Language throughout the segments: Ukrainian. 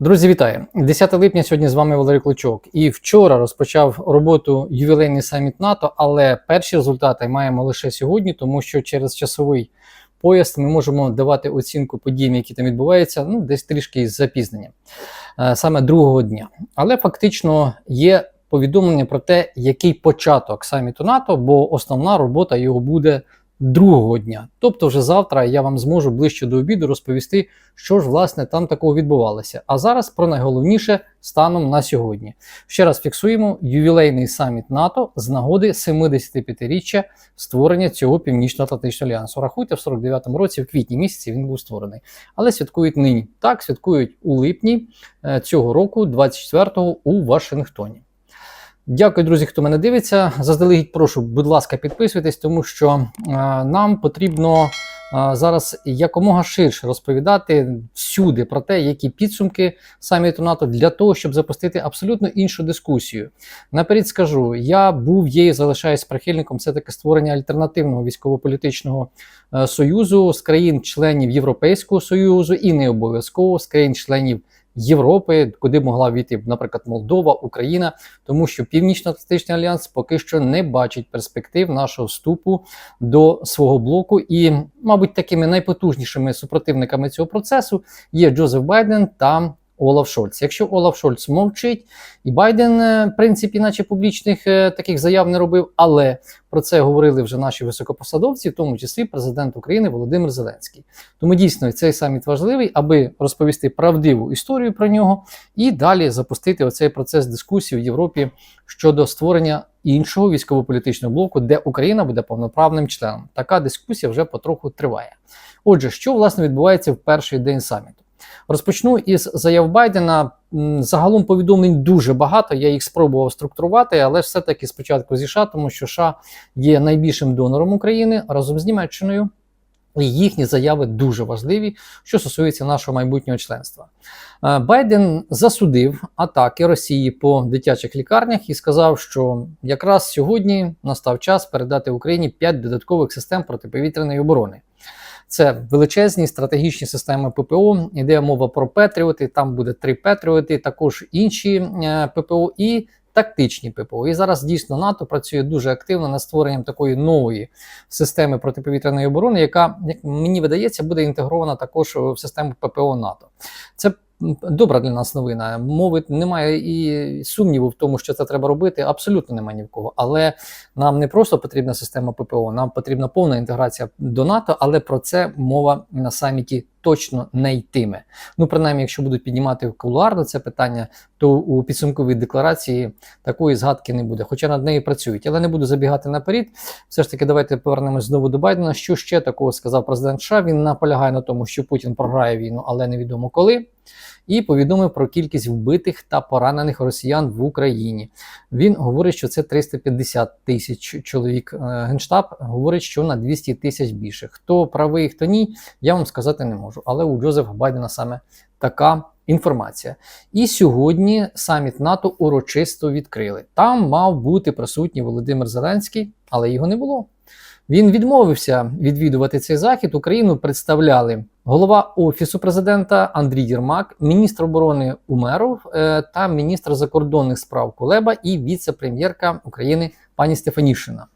Друзі, вітаю! 10 липня сьогодні з вами Валерій Клочок. І вчора розпочав роботу ювілейний саміт НАТО, але перші результати маємо лише сьогодні, тому що через часовий пояс ми можемо давати оцінку подіям, які там відбуваються, ну десь трішки із запізненням, е, саме другого дня. Але фактично є повідомлення про те, який початок саміту НАТО, бо основна робота його буде другого дня. Тобто, вже завтра я вам зможу ближче до обіду розповісти, що ж власне там такого відбувалося. А зараз про найголовніше станом на сьогодні. Ще раз фіксуємо ювілейний саміт НАТО з нагоди 75-річчя створення цього північно-атлантичного альянсу. Рахуйте, в 49-му році, в квітні місяці він був створений. Але святкують нині. Так, святкують у липні е, цього року, 24-го, у Вашингтоні. Дякую, друзі, хто мене дивиться. Заздалегідь прошу, будь ласка, підписуйтесь, тому що е, нам потрібно е, зараз якомога ширше розповідати всюди про те, які підсумки саміту НАТО для того, щоб запустити абсолютно іншу дискусію. Наперед скажу, я був є залишаюсь прихильником все таки створення альтернативного військово-політичного е, союзу з країн-членів Європейського союзу і не обов'язково з країн-членів. Європи, куди могла війти, наприклад, Молдова, Україна, тому що Північно-Атлантичний альянс поки що не бачить перспектив нашого вступу до свого блоку. І, мабуть, такими найпотужнішими супротивниками цього процесу є Джозеф Байден та Олаф Шольц. Якщо Олаф Шольц мовчить, і Байден, е, в принципі, наче публічних е, таких заяв не робив, але про це говорили вже наші високопосадовці, в тому числі президент України Володимир Зеленський. Тому дійсно цей саміт важливий, аби розповісти правдиву історію про нього і далі запустити оцей процес дискусії в Європі щодо створення іншого військово-політичного блоку, де Україна буде повноправним членом. Така дискусія вже потроху триває. Отже, що власне відбувається в перший день саміту? Розпочну із заяв Байдена. Загалом повідомлень дуже багато. Я їх спробував структурувати, але все-таки спочатку зі США, тому що США є найбільшим донором України разом з Німеччиною. І їхні заяви дуже важливі, що стосується нашого майбутнього членства. Е, Байден засудив атаки Росії по дитячих лікарнях і сказав, що якраз сьогодні настав час передати Україні 5 додаткових систем протиповітряної оборони. Це величезні стратегічні системи ППО. Іде мова про Петріоти. Там буде три Петріоти, також інші е, ППО і тактичні ППО. І зараз дійсно НАТО працює дуже активно над створенням такої нової системи протиповітряної оборони, яка, як мені видається, буде інтегрована також в систему ППО НАТО. Це добра для нас новина. Мови немає і сумніву в тому, що це треба робити. Абсолютно немає ні в кого. Але нам не просто потрібна система ППО, нам потрібна повна інтеграція до НАТО, але про це мова на саміті. Точно не йтиме. Ну, принаймні, якщо будуть піднімати кулуарно це питання, то у підсумковій декларації такої згадки не буде. Хоча над нею працюють. Але не буду забігати наперед. Все ж таки, давайте повернемось знову до Байдена. Що ще такого сказав президент США? Він наполягає на тому, що Путін програє війну, але невідомо коли і повідомив про кількість вбитих та поранених росіян в Україні. Він говорить, що це 350 тисяч чоловік. Е, Генштаб говорить, що на 200 тисяч більше. Хто правий, хто ні, я вам сказати не можу. Але у Джозефа Байдена саме така. Інформація. І сьогодні саміт НАТО урочисто відкрили. Там мав бути присутній Володимир Зеленський, але його не було. Він відмовився відвідувати цей захід. Україну представляли голова офісу президента Андрій Єрмак, міністр оборони Умеров е, та міністр закордонних справ Кулеба і віце-прем'єрка України пані Стефанішина.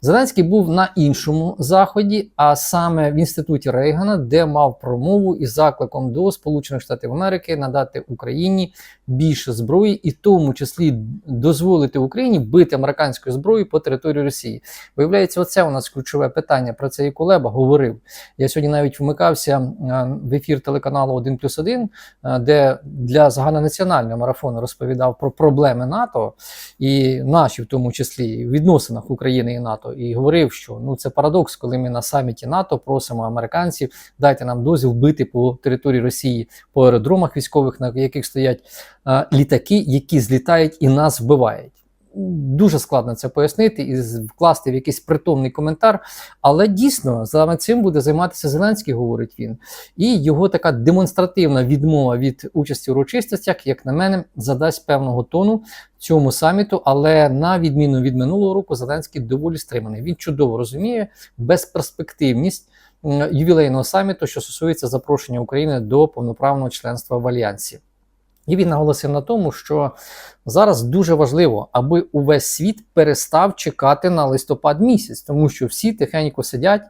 Зеленський був на іншому заході, а саме в інституті Рейгана, де мав промову із закликом до Сполучених Штатів Америки надати Україні більше зброї, і в тому числі дозволити Україні бити американською зброєю по території Росії. Виявляється, оце у нас ключове питання. Про це і Кулеба говорив. Я сьогодні навіть вмикався в ефір телеканалу 1 плюс 1, е, де для загальнонаціонального марафону розповідав про проблеми НАТО і наші, в тому числі, в відносинах України і НАТО і говорив, що ну це парадокс, коли ми на саміті НАТО просимо американців дайте нам дозвіл бити по території Росії по аеродромах військових, на яких стоять літаки, які злітають і нас вбивають. Дуже складно це пояснити і вкласти в якийсь притомний коментар, але дійсно саме цим буде займатися Зеленський, говорить він. І його така демонстративна відмова від участі в урочистостях, як на мене, задасть певного тону цьому саміту. Але на відміну від минулого року, Зеленський доволі стриманий. Він чудово розуміє безперспективність ювілейного саміту, що стосується запрошення України до повноправного членства в Альянсі. І він наголосив на тому, що зараз дуже важливо, аби увесь світ перестав чекати на листопад місяць, тому що всі тихенько сидять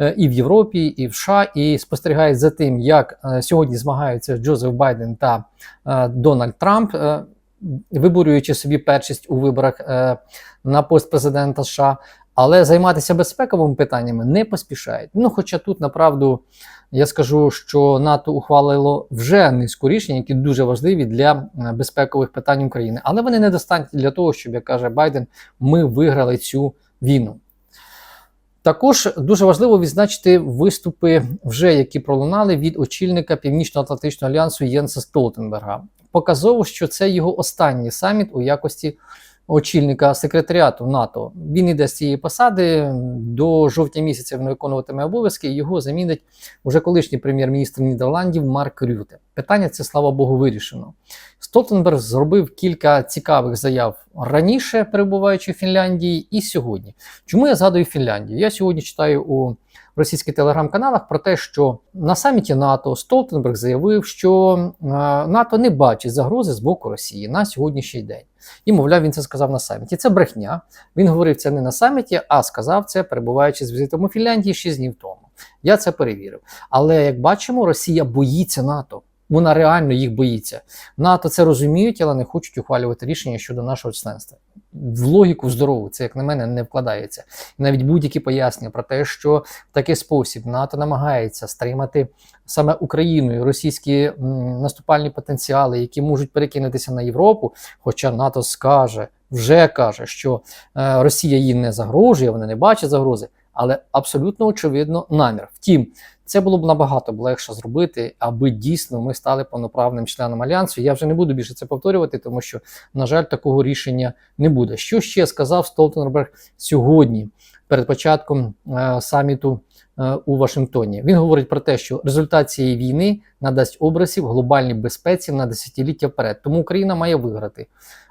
е, і в Європі, і в США, і спостерігають за тим, як е, сьогодні змагаються Джозеф Байден та е, Дональд Трамп, виборюючи собі першість у виборах на пост президента США. Але займатися безпековими питаннями не поспішають. Ну, хоча тут направду я скажу, що НАТО ухвалило вже низку рішень, які дуже важливі для е, безпекових питань України, але вони недостатні для того, щоб як каже Байден, ми виграли цю війну. Також дуже важливо відзначити виступи, вже які пролунали від очільника Північно-Атлантичного альянсу Єнса Столтенберга. Показово, що це його останній саміт у якості очільника секретаріату НАТО. Він іде з цієї посади до жовтня місяця. Він виконуватиме обов'язки. Його замінить уже колишній прем'єр-міністр Нідерландів Марк Рюте. Питання це слава Богу вирішено. Столтенберг зробив кілька цікавих заяв раніше, перебуваючи в Фінляндії, і сьогодні. Чому я згадую Фінляндію? Я сьогодні читаю у російських телеграм-каналах про те, що на саміті НАТО Столтенберг заявив, що е, НАТО не бачить загрози з боку Росії на сьогоднішній день. І, мовляв, він це сказав на саміті. Це брехня. Він говорив це не на саміті, а сказав це, перебуваючи з візитом у Фінляндії 6 днів тому. Я це перевірив. Але як бачимо, Росія боїться НАТО. Вона реально їх боїться. НАТО це розуміють, але не хочуть ухвалювати рішення щодо нашого членства. В логіку здорову, це, як на мене, не вкладається. Навіть будь-які пояснення про те, що в такий спосіб НАТО намагається стримати саме Україною російські наступальні потенціали, які можуть перекинутися на Європу. Хоча НАТО скаже, вже каже, що е, Росія їй не загрожує, вони не бачать загрози. Але абсолютно очевидно намір. Втім, це було б набагато легше зробити, аби дійсно ми стали повноправним членом альянсу. Я вже не буду більше це повторювати, тому що, на жаль, такого рішення не буде. Що ще сказав Столтенберг сьогодні, перед початком е, саміту у Вашингтоні? Він говорить про те, що результат цієї війни надасть образів глобальній безпеці на десятиліття вперед. Тому Україна має виграти.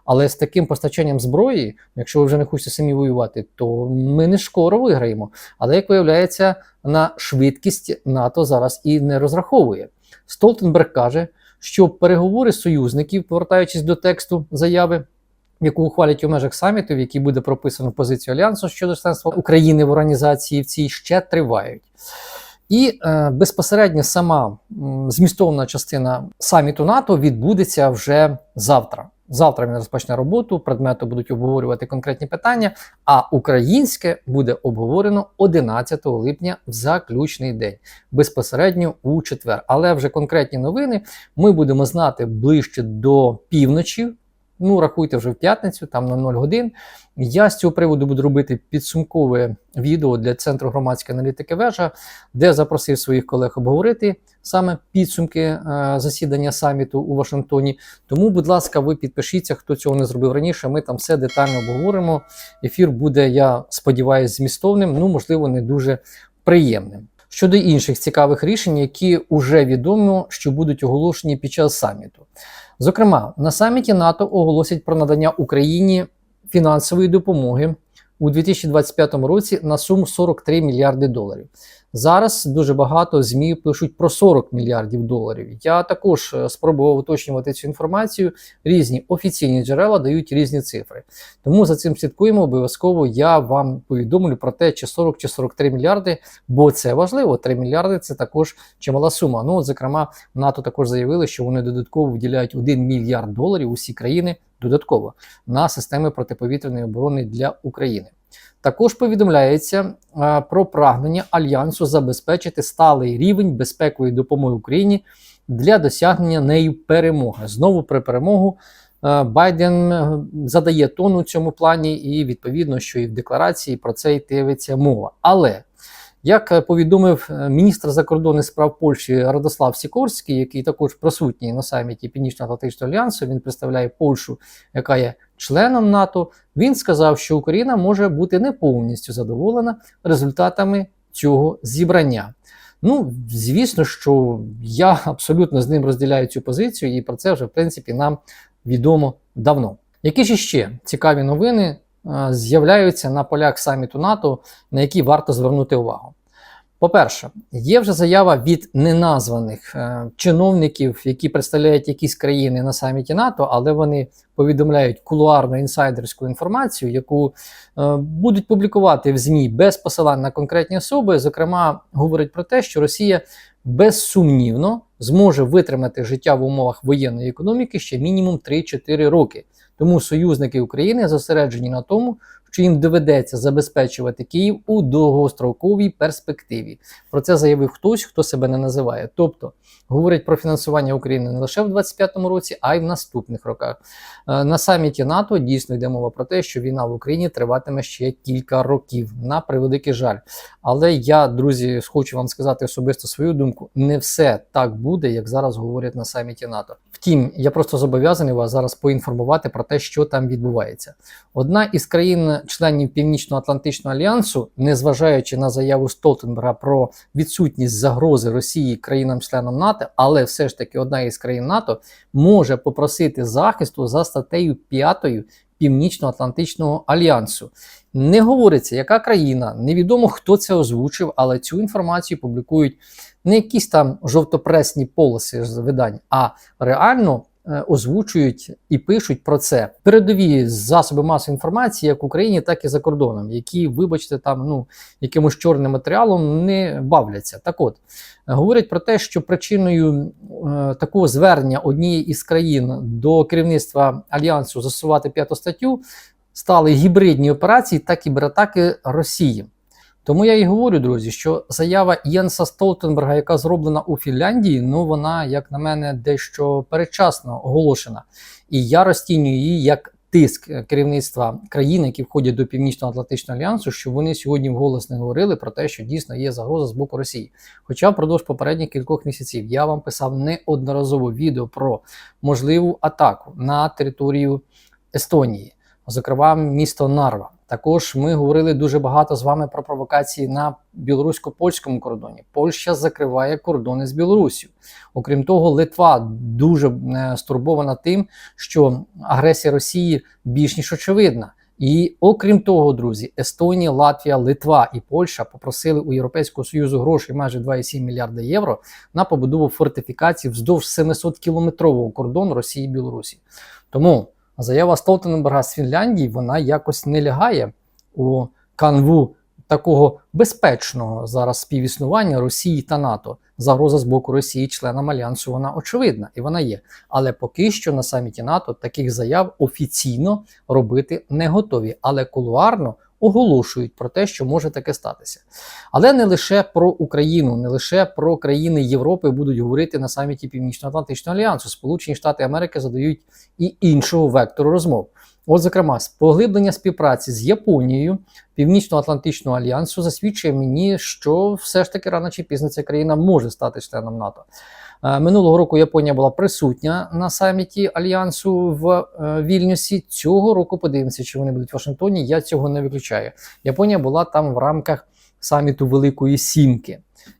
Але з таким постачанням зброї, якщо ви вже не хочете самі воювати, то ми не скоро виграємо. Але як виявляється, на швидкість НАТО зараз і не розраховує. Столтенберг каже, що переговори союзників, повертаючись до тексту заяви, яку ухвалять у межах саміту, в якій буде прописано позицію альянсу щодо членства України в організації в цій ще тривають. І е, безпосередньо сама змістовна частина саміту НАТО відбудеться вже завтра. Завтра він розпочне роботу, предмети будуть обговорювати конкретні питання. А українське буде обговорено 11 липня в заключний день, безпосередньо у четвер. Але вже конкретні новини ми будемо знати ближче до півночі. Ну, рахуйте вже в п'ятницю, там на 0 годин. Я з цього приводу буду робити підсумкове відео для Центру громадської аналітики вежа, де запросив своїх колег обговорити саме підсумки е, засідання саміту у Вашингтоні. Тому, будь ласка, ви підпишіться, хто цього не зробив раніше. Ми там все детально обговоримо. Ефір буде, я сподіваюся, змістовним, ну можливо, не дуже приємним. Щодо інших цікавих рішень, які вже відомо, що будуть оголошені під час саміту. Зокрема, на саміті НАТО оголосять про надання Україні фінансової допомоги у 2025 році на суму 43 мільярди доларів. Зараз дуже багато ЗМІ пишуть про 40 мільярдів доларів. Я також е, спробував уточнювати цю інформацію. Різні офіційні джерела дають різні цифри. Тому за цим слідкуємо. Обов'язково я вам повідомлю про те, чи 40 чи 43 мільярди, бо це важливо. 3 мільярди це також чимала сума. Ну, от, зокрема, НАТО також заявили, що вони додатково виділяють 1 мільярд доларів усі країни додатково на системи протиповітряної оборони для України. Також повідомляється про прагнення альянсу забезпечити сталий рівень безпекової допомоги Україні для досягнення нею перемоги. Знову при перемогу Байден е, задає тон у цьому плані, і відповідно, що і в декларації про це йтиметься мова. Але як е, повідомив е, міністр закордонних справ Польщі Радослав Сікорський, який також присутній на саміті Північно-Атлантичного альянсу, він представляє Польщу, яка є членом НАТО. Він сказав, що Україна може бути не повністю задоволена результатами цього зібрання. Ну, звісно, що я абсолютно з ним розділяю цю позицію, і про це вже в принципі нам відомо давно. Які ж ще цікаві новини з'являються на полях саміту НАТО, на які варто звернути увагу? По-перше, є вже заява від неназваних е, чиновників, які представляють якісь країни на саміті НАТО, але вони повідомляють кулуарну інсайдерську інформацію, яку е, будуть публікувати в ЗМІ без посилань на конкретні особи. Зокрема, говорять про те, що Росія безсумнівно зможе витримати життя в умовах воєнної економіки ще мінімум 3-4 роки. Тому союзники України зосереджені на тому, що їм доведеться забезпечувати Київ у довгостроковій перспективі. Про це заявив хтось, хто себе не називає. Тобто говорять про фінансування України не лише в 2025 році, а й в наступних роках. Е, На саміті НАТО дійсно йде мова про те, що війна в Україні триватиме ще кілька років. На превеликий жаль. Але я, друзі, хочу вам сказати особисто свою думку: не все так буде, як зараз говорять на саміті НАТО. Втім, я просто зобов'язаний вас зараз поінформувати про те, що там відбувається. Одна із країн-членів Північно-Атлантичного альянсу, незважаючи на заяву Столтенберга про відсутність загрози Росії країнам-членам НАТО, але все ж таки одна із країн НАТО може попросити захисту за статтею 5 Північно-Атлантичного альянсу. Не говориться, яка країна, невідомо хто це озвучив, але цю інформацію публікують не якісь там жовтопресні полоси з видань, а реально е, озвучують і пишуть про це передові засоби масової інформації, як в Україні, так і за кордоном, які, вибачте, там ну якимось чорним матеріалом не бавляться. Так от говорять про те, що причиною е, такого звернення однієї із країн до керівництва альянсу засувати п'яту статтю стали гібридні операції та кібератаки Росії. Тому я і говорю, друзі, що заява Єнса Столтенберга, яка зроблена у Фінляндії, ну вона, як на мене, дещо передчасно оголошена. І я розцінюю її як тиск керівництва країн, які входять до Північно-Атлантичного альянсу, щоб вони сьогодні вголос не говорили про те, що дійсно є загроза з боку Росії. Хоча впродовж попередніх кількох місяців я вам писав неодноразово відео про можливу атаку на територію Естонії, зокрема місто Нарва. Також ми говорили дуже багато з вами про провокації на білорусько-польському кордоні. Польща закриває кордони з Білорусію. Окрім того, Литва дуже е, стурбована тим, що агресія Росії більш ніж очевидна. І окрім того, друзі, Естонія, Латвія, Литва і Польща попросили у Європейського союзу грошей майже 2,7 мільярда євро на побудову фортифікацій вздовж 700 кілометрового кордону Росії і Білорусі. Тому заява Столтенберга з Фінляндії вона якось не лягає у канву такого безпечного зараз співіснування Росії та НАТО. Загроза з боку Росії, членам альянсу, вона очевидна і вона є. Але поки що на саміті НАТО таких заяв офіційно робити не готові, але кулуарно оголошують про те, що може таке статися. Але не лише про Україну, не лише про країни Європи будуть говорити на саміті Північно-Атлантичного альянсу. Сполучені Штати Америки задають і іншого вектору розмов. От, зокрема, поглиблення співпраці з Японією Північно-Атлантичного альянсу засвідчує мені, що все ж таки рано чи пізно ця країна може стати членом НАТО. Е, Минулого року Японія була присутня на саміті альянсу в е, Вільнюсі. Цього року подивимося, чи вони будуть в Вашингтоні. Я цього не виключаю. Японія була там в рамках саміту Великої Сімки.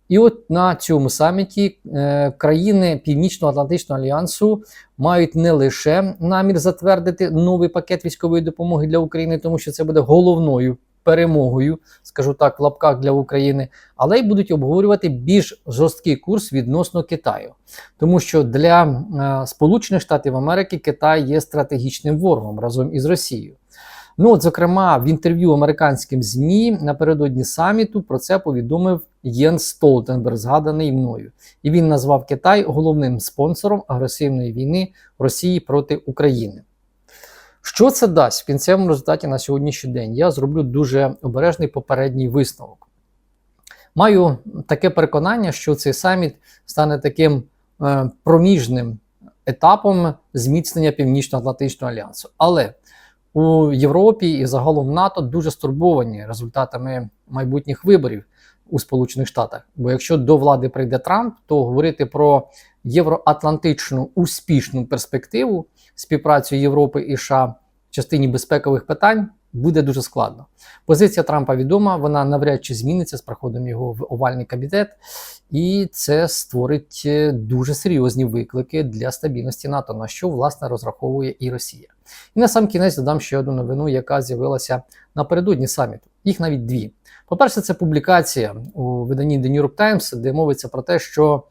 І от на цьому саміті е, країни Північно-Атлантичного альянсу мають не лише намір затвердити новий пакет військової допомоги для України, тому що це буде головною перемогою, скажу так, в лапках для України, але й будуть обговорювати більш жорсткий курс відносно Китаю, тому що для е, Сполучених Штатів Америки Китай є стратегічним ворогом разом із Росією. Ну, от, зокрема, в інтерв'ю американським ЗМІ напередодні саміту про це повідомив Єнс Столтенберг, згаданий мною, і він назвав Китай головним спонсором агресивної війни Росії проти України. Що це дасть в кінцевому результаті на сьогоднішній день? Я зроблю дуже обережний попередній висновок. Маю таке переконання, що цей саміт стане таким е, проміжним етапом зміцнення Північно-Атлантичного альянсу. Але у Європі і загалом НАТО дуже стурбовані результатами майбутніх виборів у Сполучених Штатах. Бо якщо до влади прийде Трамп, то говорити про євроатлантичну успішну перспективу співпрацю Європи і США в частині безпекових питань буде дуже складно. Позиція Трампа відома, вона навряд чи зміниться з приходом його в овальний кабінет, і це створить е, дуже серйозні виклики для стабільності НАТО, на що власне розраховує і Росія. І на сам кінець додам ще одну новину, яка з'явилася напередодні саміту. Їх навіть дві. По-перше, це публікація у виданні The New York Times, де мовиться про те, що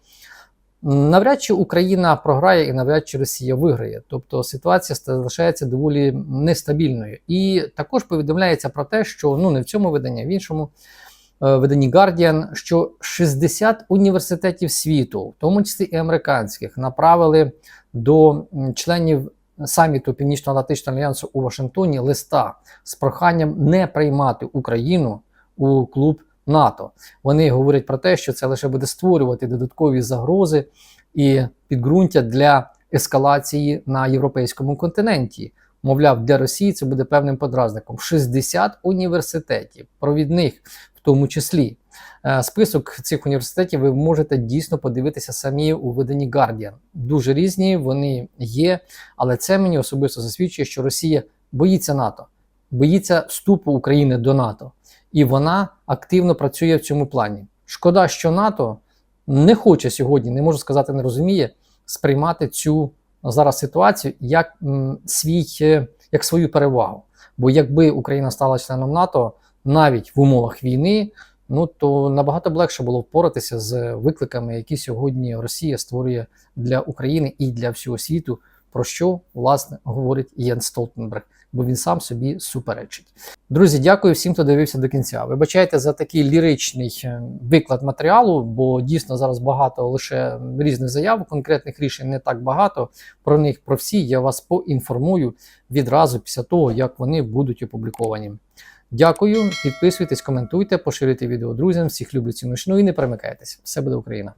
навряд чи Україна програє і навряд чи Росія виграє. Тобто ситуація залишається доволі нестабільною. І також повідомляється про те, що ну не в цьому виданні, а в іншому е, виданні Guardian, що 60 університетів світу, в тому числі і американських, направили до членів саміту Північно-Атлантичного альянсу у Вашингтоні листа з проханням не приймати Україну у клуб НАТО. Вони говорять про те, що це лише буде створювати додаткові загрози і підґрунтя для ескалації на європейському континенті. Мовляв, для Росії це буде певним подразником. 60 університетів, провідних в тому числі. Е, Список цих університетів ви можете дійсно подивитися самі у виданні Guardian. Дуже різні вони є, але це мені особисто засвідчує, що Росія боїться НАТО, боїться вступу України до НАТО, і вона активно працює в цьому плані. Шкода, що НАТО не хоче сьогодні, не можу сказати, не розуміє сприймати цю зараз ситуацію як свій, е, як свою перевагу. Бо якби Україна стала членом НАТО навіть в умовах війни, ну то набагато б легше було впоратися з викликами, які сьогодні Росія створює для України і для всього світу, про що власне говорить Єн Столтенберг, бо він сам собі суперечить. Друзі, дякую всім, хто дивився до кінця. Вибачайте за такий ліричний е, виклад матеріалу, бо дійсно зараз багато лише різних заяв, конкретних рішень не так багато. Про них про всі я вас поінформую відразу після того, як вони будуть опубліковані. Дякую, підписуйтесь, коментуйте, поширюйте відео друзям. Всіх люблю ціну і не перемикайтесь. Все буде Україна!